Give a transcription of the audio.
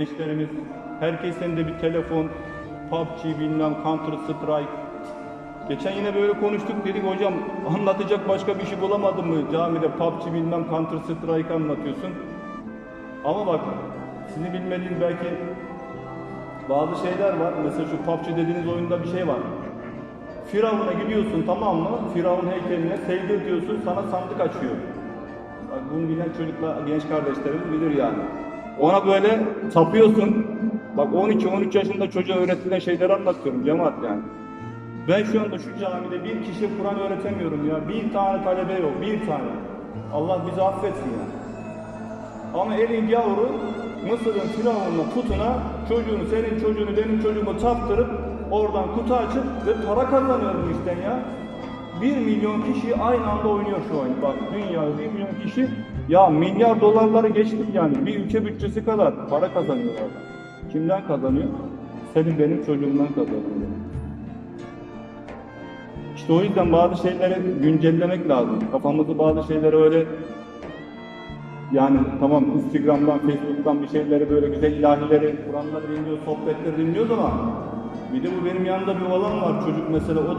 gençlerimiz, herkesin de bir telefon, PUBG bilmem Counter Strike. Geçen yine böyle konuştuk dedik hocam anlatacak başka bir şey bulamadın mı? Camide PUBG bilmem Counter Strike anlatıyorsun. Ama bak sizin bilmediğiniz belki bazı şeyler var. Mesela şu PUBG dediğiniz oyunda bir şey var. Firavun'a gidiyorsun tamam mı? Firavun heykeline secde diyorsun sana sandık açıyor. Bak bunu bilen çocuklar, genç kardeşlerimiz bilir yani. Ona böyle tapıyorsun. Bak 12-13 yaşında çocuğa öğretilen şeyleri anlatıyorum cemaat yani. Ben şu anda şu camide bir kişi Kur'an öğretemiyorum ya. Bir tane talebe yok, bir tane. Allah bizi affetsin ya. Ama elin yavru Mısır'ın firavunla putuna çocuğunu, senin çocuğunu, benim çocuğumu taptırıp oradan kutu açıp ve para kazanıyorum işten ya. 1 milyon kişi aynı anda oynuyor şu oyunu. Bak dünyada 1 milyon kişi ya milyar dolarları geçtik yani. Bir ülke bütçesi kadar para kazanıyorlar. Kimden kazanıyor? Senin benim çocuğumdan kazanıyor. İşte o yüzden bazı şeyleri güncellemek lazım. Kafamızı bazı şeyleri öyle yani tamam Instagram'dan, Facebook'tan bir şeyleri böyle güzel ilahileri, Kur'anları dinliyoruz, sohbetleri dinliyoruz ama bir de bu benim yanımda bir oğlan var çocuk mesela o da